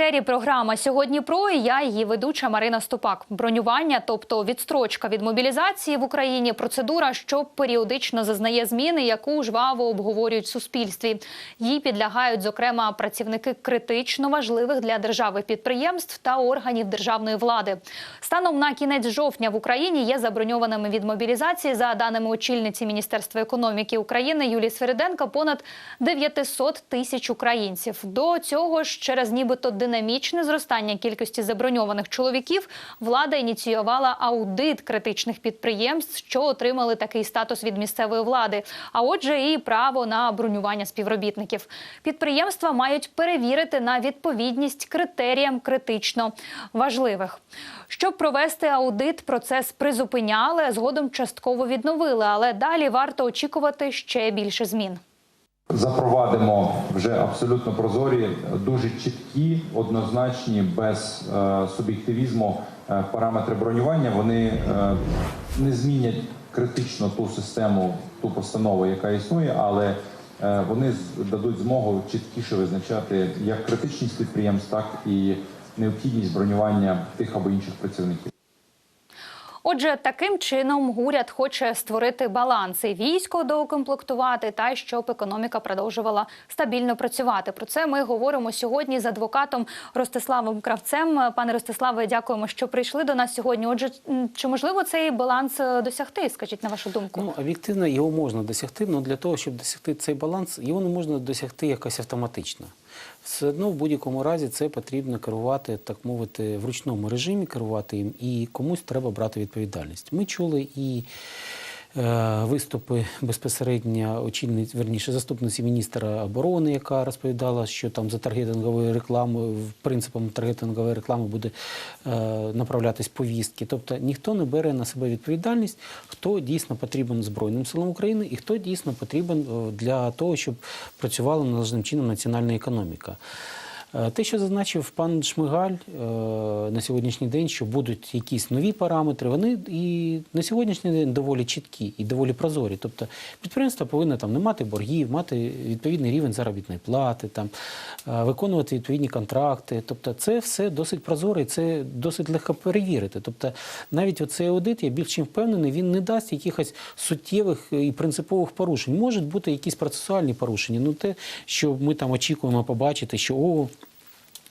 Етері. Програма сьогодні про і я її ведуча Марина Ступак. Бронювання, тобто відстрочка від мобілізації в Україні, процедура, що періодично зазнає зміни, яку жваво обговорюють в суспільстві. Їй підлягають зокрема працівники критично важливих для держави підприємств та органів державної влади. Станом на кінець жовтня в Україні є заброньованими від мобілізації за даними очільниці Міністерства економіки України Юлії Свериденка понад 900 тисяч українців. До цього ж через нібито динамічне зростання кількості заброньованих чоловіків влада ініціювала аудит критичних підприємств, що отримали такий статус від місцевої влади. А отже, і право на бронювання співробітників. Підприємства мають перевірити на відповідність критеріям критично важливих. Щоб провести аудит, процес призупиняли, згодом частково відновили, але далі варто очікувати ще більше змін. Запровадимо вже абсолютно прозорі, дуже чіткі, однозначні, без е, суб'єктивізму е, параметри бронювання. Вони е, не змінять критично ту систему, ту постанову, яка існує, але е, вони дадуть змогу чіткіше визначати як критичність підприємств, так і необхідність бронювання тих або інших працівників. Отже, таким чином уряд хоче створити баланс і військо доукомплектувати, та щоб економіка продовжувала стабільно працювати. Про це ми говоримо сьогодні з адвокатом Ростиславом Кравцем. Пане Ростиславе, дякуємо, що прийшли до нас сьогодні. Отже, чи можливо цей баланс е, досягти? Скажіть на вашу думку? Ну, об'єктивно його можна досягти, але для того, щоб досягти цей баланс, його не можна досягти якось автоматично. Все одно в будь-якому разі це потрібно керувати, так мовити, в ручному режимі керувати їм, і комусь треба брати відповідальність. Ми чули і виступи безпосередньо очільниць, верніше, заступниці міністра оборони, яка розповідала, що там за таргетинговою рекламою, принципом таргетингової реклами буде е, направлятись повістки. Тобто ніхто не бере на себе відповідальність, хто дійсно потрібен Збройним силам України і хто дійсно потрібен е, для того, щоб працювала належним чином національна економіка. Е, Те, що зазначив пан Шмигаль е, на сьогоднішній день, що будуть якісь нові параметри, вони і на сьогоднішній день доволі чіткі і доволі прозорі. Тобто підприємство повинно там не мати боргів, мати відповідний рівень заробітної плати, там е, виконувати відповідні контракти. Тобто, це все досить прозоро і це досить легко перевірити. Тобто, навіть оцей аудит, я більш чим впевнений, він не дасть якихось суттєвих і принципових порушень. Можуть бути якісь процесуальні порушення. Ну те, що ми там очікуємо побачити, що о.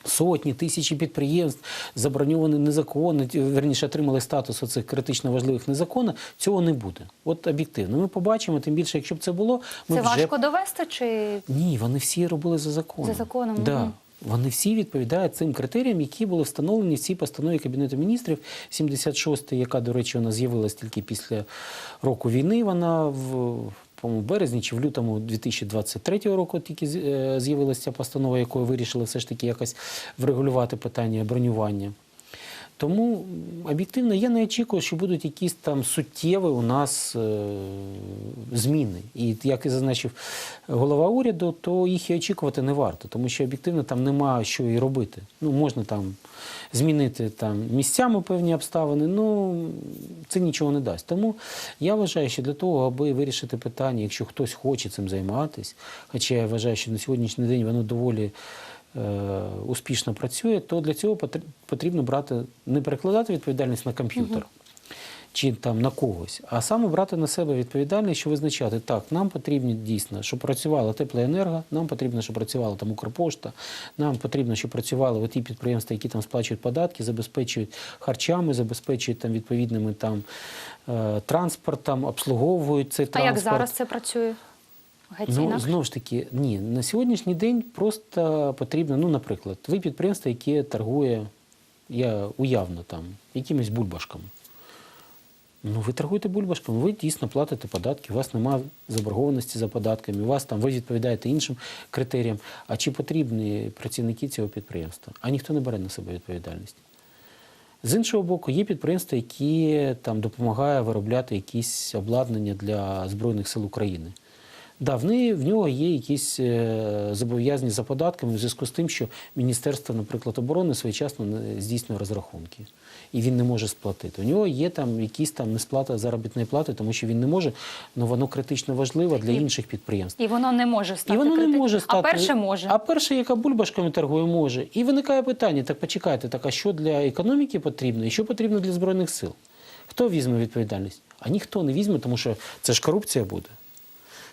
Сотні, тисячі підприємств заброньовані незаконно, верніше отримали статус оцих критично важливих незаконно, цього не буде. От об'єктивно. Ми побачимо, тим більше, якщо б це було, ми Це вже... важко довести чи Ні, вони всі робили за законом. За законом, Да. Вони всі відповідають цим критеріям, які були встановлені в цій постанові Кабінету міністрів 76, яка, до речі, вона з'явилась тільки після року війни. Вона в по-моєму, березні чи в лютому 2023 року тільки е, з'явилася ця постанова, якою вирішили все ж таки якось врегулювати питання бронювання. Тому об'єктивно я не очікую, що будуть якісь там суттєві у нас е, зміни. І як і зазначив голова уряду, то їх і очікувати не варто, тому що об'єктивно там нема що і робити. Ну, можна там змінити там місцями певні обставини, ну це нічого не дасть. Тому я вважаю, що для того, аби вирішити питання, якщо хтось хоче цим займатися, хоча я вважаю, що на сьогоднішній день воно доволі е, успішно працює, то для цього потр- потрібно брати не перекладати відповідальність на комп'ютер. Чи там на когось, а саме брати на себе відповідальність, що визначати так, нам потрібно дійсно, щоб працювала теплоенерго, нам потрібно, щоб працювала там Укрпошта, нам потрібно, щоб працювали ті підприємства, які там сплачують податки, забезпечують харчами, забезпечують там відповідними там е, транспортом, обслуговують цей а як зараз це працює? Геть Ну, знову ж таки, ні, на сьогоднішній день просто потрібно, ну, наприклад, ви підприємство, яке торгує, я уявно там, якимись бульбашками. Ну, ви торгуєте бульбашками, ви дійсно платите податки, у вас немає заборгованості за податками, у вас там ви відповідаєте іншим критеріям. А чи потрібні працівники цього підприємства? А ніхто не бере на себе відповідальність. З іншого боку, є підприємства, які там допомагають виробляти якісь обладнання для Збройних сил України. Да, в, неї, в нього є якісь е, зобов'язання за податками в зв'язку з тим, що Міністерство, наприклад, оборони своєчасно здійснює розрахунки. І він не може сплатити. У нього є там якісь там несплата заробітної плати, тому що він не може, але воно критично важливо для І- інших підприємств. І воно не може стати І воно не може стати. А перше може. А перше, яка бульбашками торгує, може. І виникає питання: так почекайте, так а що для економіки потрібно і що потрібно для Збройних сил? Хто візьме відповідальність? А ніхто не візьме, тому що це ж корупція буде.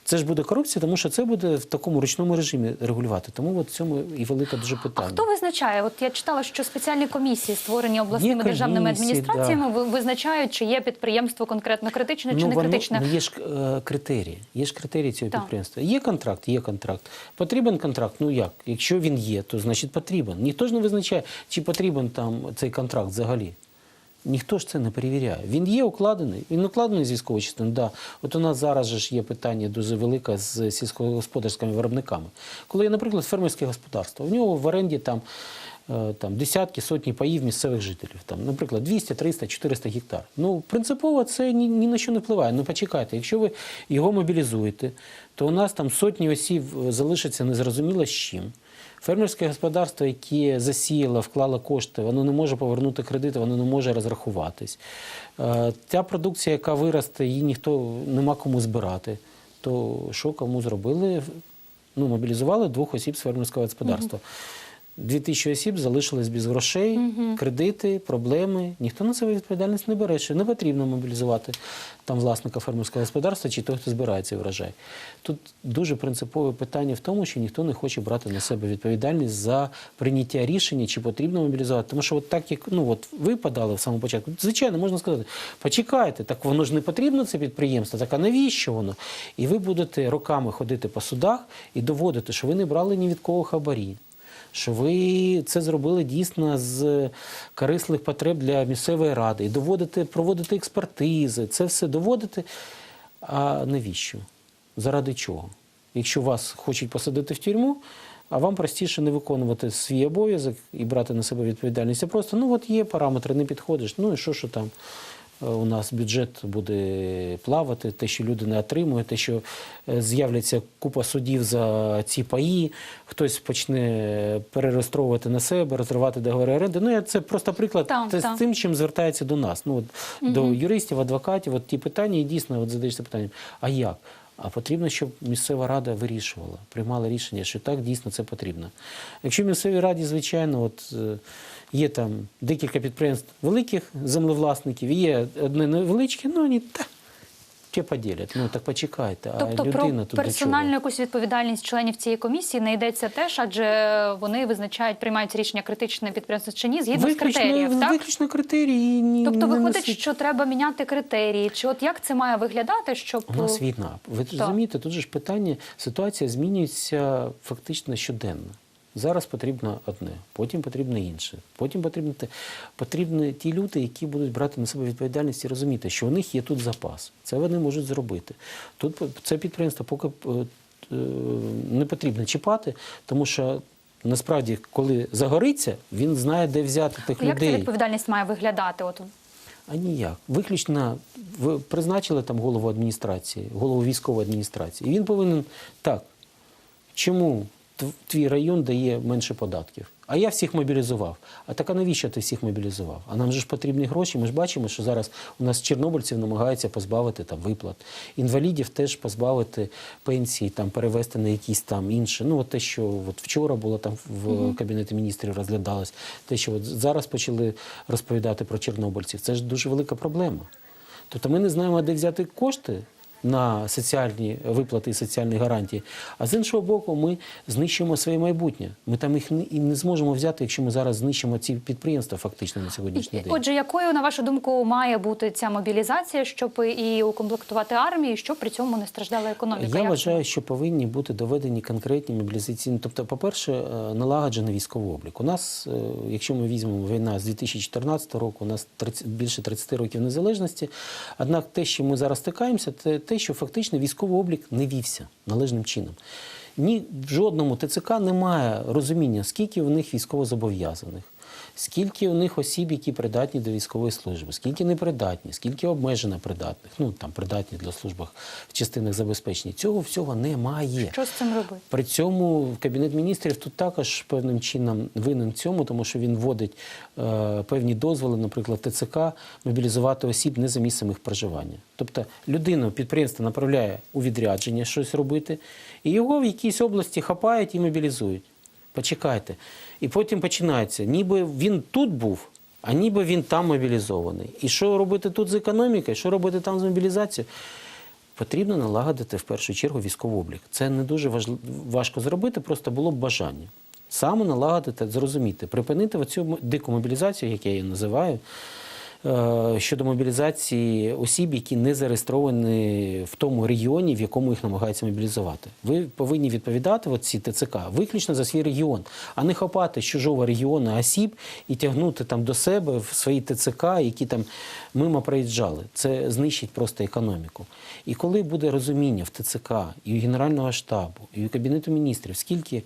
Це ж буде корупція, тому що це буде в такому ручному режимі регулювати. Тому от в цьому і велике дуже А питання. хто визначає? От я читала, що спеціальні комісії, створені обласними Є державними адміністраціями, ви- визначають, чи є підприємство конкретно критичне чи не воно- критичне. ну, є ж е, критерії. Є ж критерії цього Так. підприємства. Є контракт, є контракт. Потрібен контракт. Ну як? Якщо він є, то значить потрібен. Ніхто ж не визначає, чи потрібен там цей контракт взагалі. Ніхто ж це не перевіряє. Він є укладений. Він укладений з військової частини. Да. От у нас зараз ж є питання дуже велике з сільськогосподарськими виробниками. Коли є, наприклад, фермерське господарство, у нього в оренді там, е, там десятки, сотні паїв місцевих жителів. Там, наприклад, 200, 300, 400 гектар. Ну, принципово це ні, ні на що не впливає. Ну, почекайте, якщо ви його мобілізуєте, то у нас там сотні осіб е, залишаться незрозуміло з чим. Фермерське господарство, яке засіяло, вклало кошти, воно не може повернути кредити, воно не може розрахуватись. Е, Та продукція, яка виросте, її ніхто нема кому збирати. То що кому зробили? Ну, мобілізували двох осіб з фермерського господарства. Дві тисячі осіб залишились без грошей, кредити, проблеми. Ніхто на себе відповідальність не бере. Що не потрібно мобілізувати там власника фермерського господарства чи того, хто збирає цей врожай. Тут дуже принципове питання в тому, що ніхто не хоче брати на себе відповідальність за прийняття рішення, чи потрібно мобілізувати. Тому що от так як ну от ви подали в самому початку, звичайно, можна сказати, почекайте, так воно ж не потрібно це підприємство, так а навіщо воно? І ви будете роками ходити по судах і доводити, що ви не брали ні від кого хабарі що ви це зробили дійсно з корисних потреб для місцевої ради, і доводите, проводити експертизи, це все доводити. А навіщо? Заради чого? Якщо вас хочуть посадити в тюрму, а вам простіше не виконувати свій обов'язок і брати на себе відповідальність, а просто ну от є параметри, не підходиш. Ну і що, що там у нас бюджет буде плавати, те, що люди не отримують, те, що е, з'являться купа судів за ці паї, хтось почне перереєстровувати на себе, розривати договори оренди. Ну, я це просто приклад там, це там. з тим, чим звертається до нас. Ну, от, До юристів, адвокатів, от ті питання, і дійсно от задаєшся питанням, а як? А потрібно, щоб місцева рада вирішувала, приймала рішення, що так дійсно це потрібно. Якщо в місцевій раді, звичайно, от е, є там декілька підприємств великих землевласників, є одне невеличке, ну вони та, що поділять. Ну так почекайте. Тобто а про людина тут персональну якусь відповідальність членів цієї комісії не йдеться теж, адже вони визначають, приймають рішення критичне підприємство чи ні, згідно з критеріїв. Так? виключно критерії. Ні, Тобто не виходить, несуть- що треба міняти критерії. Чи от як це має виглядати, щоб У нас війна. Ви розумієте, тут же ж питання, ситуація змінюється фактично щоденно. Зараз потрібно одне, потім потрібно інше. Потім потрібно те. Потрібні ті люди, які будуть брати на себе відповідальність і розуміти, що у них є тут запас. Це вони можуть зробити. Тут це підприємство поки е, е, не потрібно чіпати, тому що насправді, коли загориться, він знає, де взяти тих як ця людей. відповідальність має виглядати? От А ніяк. Виключно ви призначили там голову адміністрації, голову військової адміністрації. І він повинен так. Чому твій район дає менше податків? А я всіх мобілізував. А так а навіщо ти всіх мобілізував? А нам же ж потрібні гроші. Ми ж бачимо, що зараз у нас чорнобильців намагаються позбавити там виплат. Інвалідів теж позбавити пенсії, там перевести на якісь там інші. Ну, от те, що от вчора було там в кабінеті міністрів розглядалось, те, що от зараз почали розповідати про чорнобильців, це ж дуже велика проблема. Тобто ми не знаємо, де взяти кошти на соціальні виплати і соціальні гарантії. А з іншого боку, ми знищуємо своє майбутнє. Ми там їх не, і не зможемо взяти, якщо ми зараз знищимо ці підприємства фактично на сьогоднішній день. Отже, якою, на вашу думку, має бути ця мобілізація, щоб і укомплектувати армію, щоб при цьому не страждала економіка? Я Як вважаю, що повинні бути доведені конкретні мобілізаційні. Тобто, по-перше, е, налагоджений військовий облік. У нас, е, якщо ми візьмемо війна з 2014 року, у нас 30, більше 30 років незалежності. Однак те, що ми зараз стикаємося, це те, що фактично військовий облік не вівся належним чином. Ні в жодному ТЦК немає розуміння, скільки в них військовозобов'язаних. Скільки у них осіб, які придатні до військової служби, скільки непридатні, скільки обмежено придатних, ну там придатні для служби в частинах забезпечення. Цього всього немає. Що з цим робити? При цьому Кабінет міністрів тут також певним чином винен цьому, тому що він вводить е, певні дозволи, наприклад, ТЦК мобілізувати осіб не за місцем їх проживання. Тобто людину підприємство направляє у відрядження щось робити, і його в якійсь області хапають і мобілізують. Почекайте. І потім починається, ніби він тут був. А ніби він там мобілізований. І що робити тут з економікою, що робити там з мобілізацією? Потрібно налагодити в першу чергу військовий облік. Це не дуже важко зробити, просто було б бажання. Саме налагодити, зрозуміти, припинити оцю дику мобілізацію, як я її називаю, щодо мобілізації осіб, які не зареєстровані в тому регіоні, в якому їх намагаються мобілізувати. Ви повинні відповідати от ці ТЦК виключно за свій регіон, а не хапати з чужого регіону осіб і тягнути там до себе в свої ТЦК, які там мимо проїжджали. Це знищить просто економіку. І коли буде розуміння в ТЦК і у Генерального штабу, і у Кабінету міністрів, скільки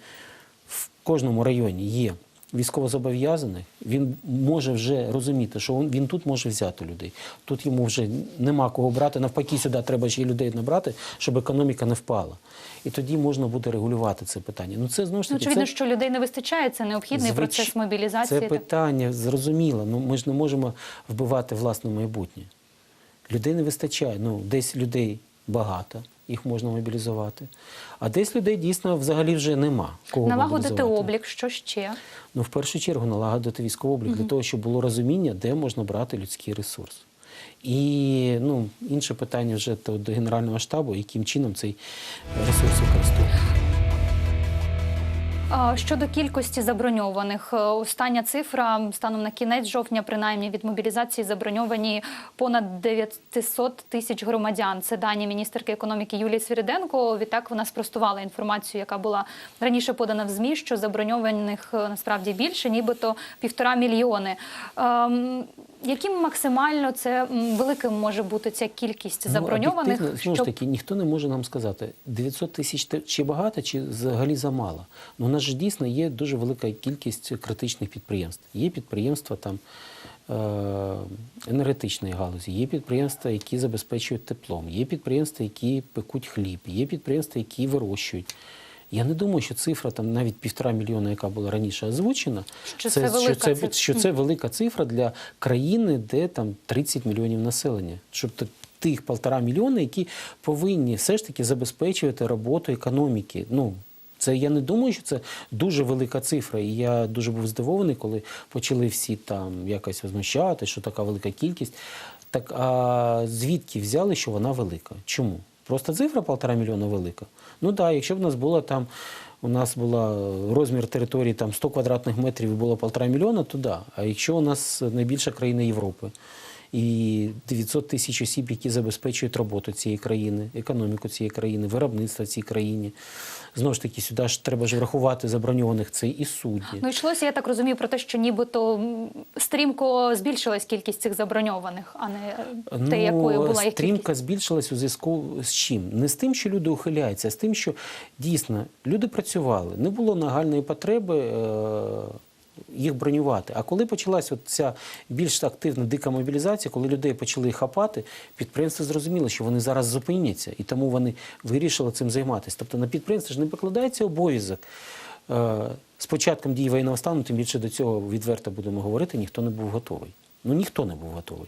в кожному районі є військовозобов'язаних, він може вже розуміти, що він, тут може взяти людей. Тут йому вже нема кого брати. Навпаки, сюди треба ще й людей набрати, щоб економіка не впала. І тоді можна буде регулювати це питання. Ну це знову ж Ну, очевидно, це, що людей не вистачає, це необхідний звич- процес мобілізації. Це питання зрозуміло. Ну ми ж не можемо вбивати власне майбутнє. Людей не вистачає. Ну, десь людей багато, їх можна мобілізувати. А десь людей дійсно взагалі вже нема. Кого Налагодити облік, що ще? Ну, в першу чергу, налагодити військовий облік для того, щоб було розуміння, де можна брати людський ресурс. І ну, інше питання вже то до Генерального штабу, яким чином цей ресурс Щодо кількості заброньованих, е, остання цифра станом на кінець жовтня, принаймні від мобілізації заброньовані понад 900 тисяч громадян. Це дані міністерки економіки Юлії Свіриденко. Відтак вона спростувала інформацію, яка була раніше подана в змі, що заброньованих е, насправді більше, нібито півтора мільйони. Яким максимально це великим може бути ця кількість заброньованих? Ну, знову ж таки, ніхто не може нам сказати, 900 тисяч чи багато, чи взагалі замало. Ну, у нас ж дійсно є дуже велика кількість критичних підприємств. Є підприємства там е, енергетичної галузі, є підприємства, які забезпечують теплом, є підприємства, які пекуть хліб, є підприємства, які вирощують. Я не думаю, що цифра там навіть півтора мільйона, яка була раніше озвучена, Що це велика що це, цифра. що це велика цифра для країни, де там 30 мільйонів населення. Щоб т- тих полтора мільйона, які повинні все ж таки забезпечувати роботу економіки. Ну, це я не думаю, що це дуже велика цифра. І я дуже був здивований, коли почали всі там якось возмущати, що така велика кількість. Так а звідки взяли, що вона велика? Чому? Просто цифра полтора мільйона велика. Ну так, якщо б у нас було там, у нас була розмір території там 100 квадратних метрів і було полтора мільйона, то да. А якщо у нас найбільша країна Європи і 900 тисяч осіб, які забезпечують роботу цієї країни, економіку цієї країни, виробництво в цій країні. Знову ж таки, сюди ж треба ж врахувати заброньованих це і судді. Ну йшлося, я так розумію, про те, що нібито стрімко збільшилась кількість цих заброньованих, а не е, те, якою була їх Ну, стрімка кількість. збільшилась у зв'язку з чим? Не з тим, що люди ухиляються, а з тим, що дійсно люди працювали, не було нагальної потреби. Е- їх бронювати. А коли почалася ця більш активна дика мобілізація, коли людей почали хапати, підприємства зрозуміли, що вони зараз зупиняться, і тому вони вирішили цим займатися. Тобто на підприємство ж не покладається обов'язок. Е, з початком дії воєнного стану, тим більше до цього відверто будемо говорити, ніхто не був готовий. Ну ніхто не був готовий.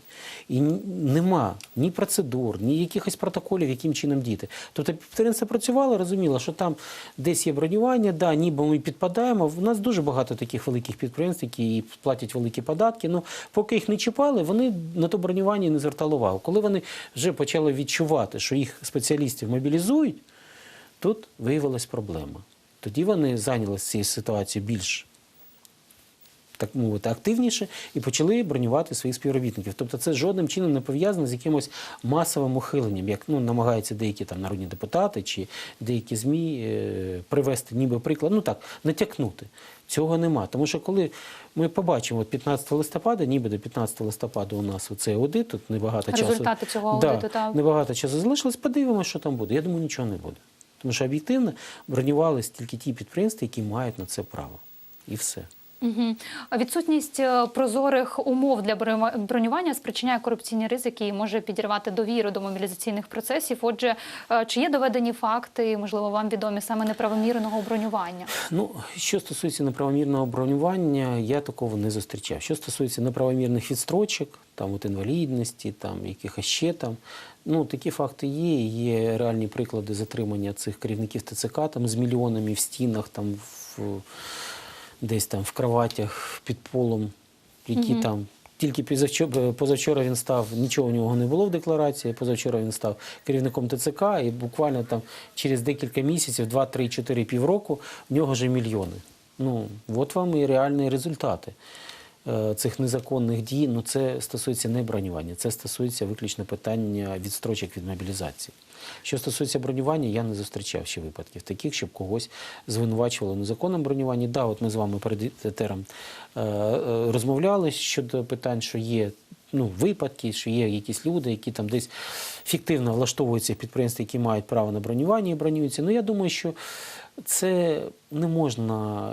І нема ні процедур, ні якихось протоколів, яким чином діти. Тобто підприємство працювало, розуміло, що там десь є бронювання, да, ніби ми підпадаємо. У нас дуже багато таких великих підприємств, які платять великі податки. Ну, поки їх не чіпали, вони на то бронювання не звертали увагу. Коли вони вже почали відчувати, що їх спеціалістів мобілізують, тут виявилась проблема. Тоді вони зайнялися цією ситуацією більш так мовити, активніше і почали бронювати своїх співробітників. Тобто це жодним чином не пов'язано з якимось масовим ухиленням, як ну, намагаються деякі там народні депутати чи деякі ЗМІ е, привести ніби приклад, ну так, натякнути. Цього нема. Тому що коли ми побачимо от 15 листопада, ніби до 15 листопада у нас оцей аудит, тут небагато часу. Результати цього Да, так. Небагато часу залишилось, подивимося, що там буде. Я думаю, нічого не буде. Тому що об'єктивно бронювалися тільки ті підприємства, які мають на це право. І все. Угу. Відсутність е, прозорих умов для бронювання спричиняє корупційні ризики і може підірвати довіру до мобілізаційних процесів. Отже, е, чи є доведені факти, можливо, вам відомі саме неправомірного бронювання? Ну, що стосується неправомірного бронювання, я такого не зустрічав. Що стосується неправомірних відстрочок, там от інвалідності, там якихось ще там, ну такі факти є. Є реальні приклади затримання цих керівників ТЦК там з мільйонами в стінах, там в десь там в кроватях під полом, які там. Тільки позавчора, він став, нічого у нього не було в декларації. Позавчора він став керівником ТЦК, і буквально там через декілька місяців, 2, 3, 4, півроку, в нього вже мільйони. Ну, от вам і реальні результати цих незаконних дій. Ну, це стосується не бронювання, це стосується виключно питання відстрочок від мобілізації. Що стосується бронювання, я не зустрічав ще випадків таких, щоб когось звинувачували в незаконному бронюванні. Да, от ми з вами перед етером е, е, розмовляли щодо питань, що є ну, випадки, що є якісь люди, які там десь фіктивно влаштовуються в підприємства, які мають право на бронювання і бронюються. Ну, я думаю, що це не можна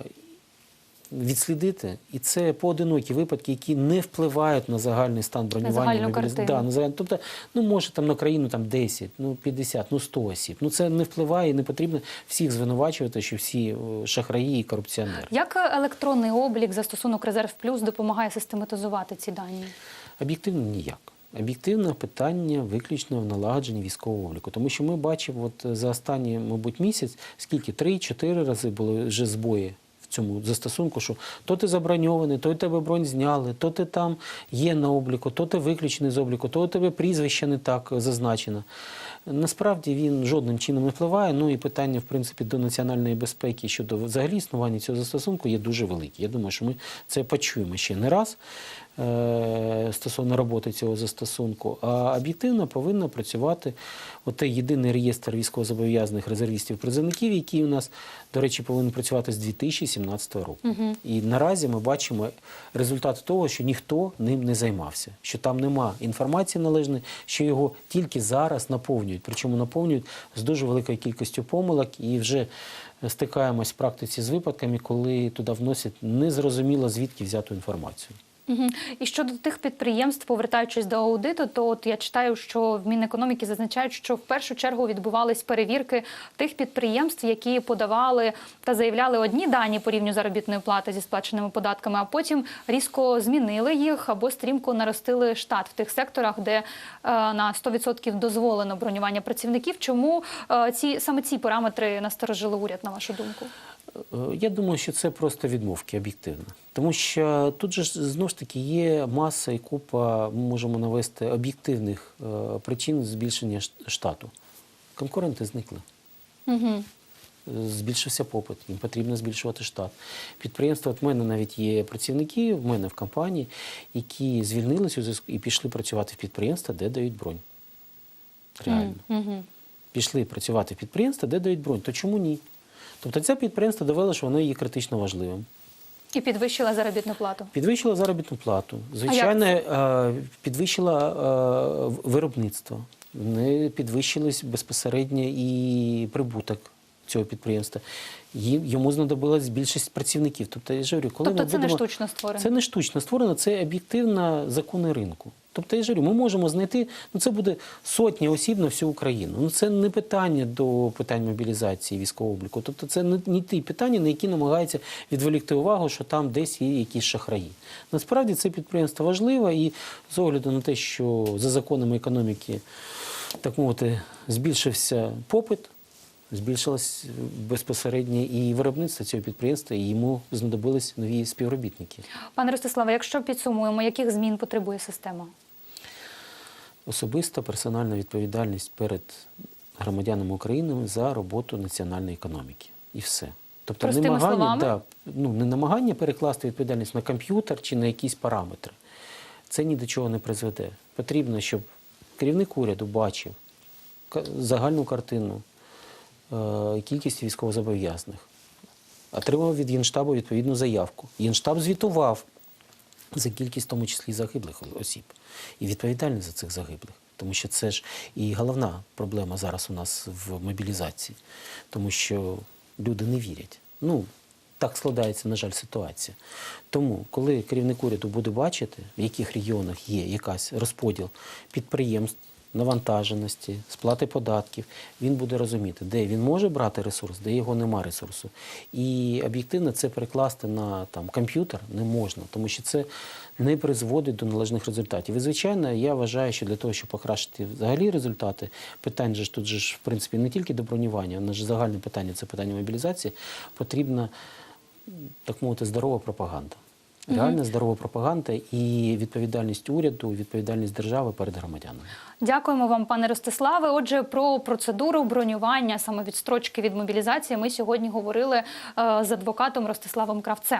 відслідити, і це поодинокі випадки, які не впливають на загальний стан бронювання. загальну мобіліз- картину. Да, на загальну. Тобто, ну може там на країну там 10, ну 50, ну 100 осіб. Ну це не впливає, і не потрібно всіх звинувачувати, що всі шахраї і корупціонери. Як електронний облік застосунок Резерв Плюс допомагає систематизувати ці дані? Об'єктивно ніяк. Об'єктивне питання виключно в налагодженні військового обліку. Тому що ми бачимо от за останній, мабуть, місяць, скільки три-чотири рази були вже збої цьому застосунку, що то ти заброньований, то тебе бронь зняли, то ти там є на обліку, то ти виключений з обліку, то у тебе прізвище не так зазначено. Насправді він жодним чином не впливає. Ну і питання, в принципі, до національної безпеки щодо взагалі існування цього застосунку є дуже велике. Я думаю, що ми це почуємо ще не раз стосовно роботи цього застосунку. А об'єктивно повинна працювати отей єдиний реєстр військовозобов'язаних резервістів-призовників, який у нас, до речі, повинен працювати з 2017 року. І наразі ми бачимо результат того, що ніхто ним не займався, що там нема інформації належної, що його тільки зараз наповнюють. Причому наповнюють з дуже великою кількістю помилок і вже стикаємось в практиці з випадками, коли туди вносять незрозуміло звідки взяту інформацію. І щодо тих підприємств, повертаючись до аудиту, то от я читаю, що в Мінекономіки зазначають, що в першу чергу відбувались перевірки тих підприємств, які подавали та заявляли одні дані по рівню заробітної плати зі сплаченими податками, а потім різко змінили їх або стрімко наростили штат в тих секторах, де е, на 100% дозволено бронювання працівників. Чому е, ці саме ці параметри насторожили уряд, на вашу думку? Е, Я думаю, що це просто відмовки об'єктивно. Тому що тут же знову ж таки є маса і купа, ми можемо навести об'єктивних е, причин збільшення штату. Конкуренти зникли. Угу. Збільшився попит, їм потрібно збільшувати штат. Підприємства, от в мене навіть є працівники, в мене в компанії, які звільнилися і пішли працювати в підприємства, де дають бронь. Реально. Угу. Пішли працювати в підприємства, де дають бронь. То чому ні? Тобто це підприємство довело, що воно є критично важливим. І підвищила заробітну плату. Підвищила заробітну плату, звичайно, е, підвищила е, виробництво, Вони підвищилось безпосередньо і прибуток цього підприємства. Йому знадобилась більшість працівників. Тобто, я ж говорю, коли Тобто ми це не будемо... штучно створено. Це не штучно створено, це об'єктивно закони ринку. Тобто, я ж говорю, ми можемо знайти, ну це буде сотні осіб на всю Україну. Ну це не питання до питань мобілізації військового обліку. Тобто це не, не ті питання, на які намагаються відволікти увагу, що там десь є якісь шахраї. Насправді це підприємство важливе і з огляду на те, що за законами економіки, так мовити, збільшився попит. Збільшилось безпосередньо і виробництво цього підприємства, і йому знадобились нові співробітники. Пане Ростиславе, якщо підсумуємо, яких змін потребує система? Особиста персональна відповідальність перед громадянами України за роботу національної економіки. І все. Тобто Простими намагання, да, ну, не намагання перекласти відповідальність на комп'ютер чи на якісь параметри. Це ні до чого не призведе. Потрібно, щоб керівник уряду бачив загальну картину кількість військовозобов'язаних. Отримав від Генштабу відповідну заявку. Генштаб звітував за кількість, в тому числі загиблих осіб, і відповідальний за цих загиблих. Тому що це ж і головна проблема зараз у нас в мобілізації, тому що люди не вірять. Ну, так складається, на жаль, ситуація. Тому, коли керівник уряду буде бачити, в яких регіонах є якась розподіл підприємств, навантаженості, сплати податків, він буде розуміти, де він може брати ресурс, де його нема ресурсу. І об'єктивно це перекласти на там, комп'ютер не можна, тому що це не призводить до належних результатів. І, звичайно, я вважаю, що для того, щоб покращити взагалі результати, питань ж тут же ж, в принципі, не тільки до бронювання, наше загальне питання це питання мобілізації, потрібна, так мовити, здорова пропаганда. Реальна здорова пропаганда і відповідальність уряду, відповідальність держави перед громадянами. Дякуємо вам, пане Ростиславе. Отже, про процедуру бронювання саме відстрочки від мобілізації ми сьогодні говорили е, з адвокатом Ростиславом Кравцем.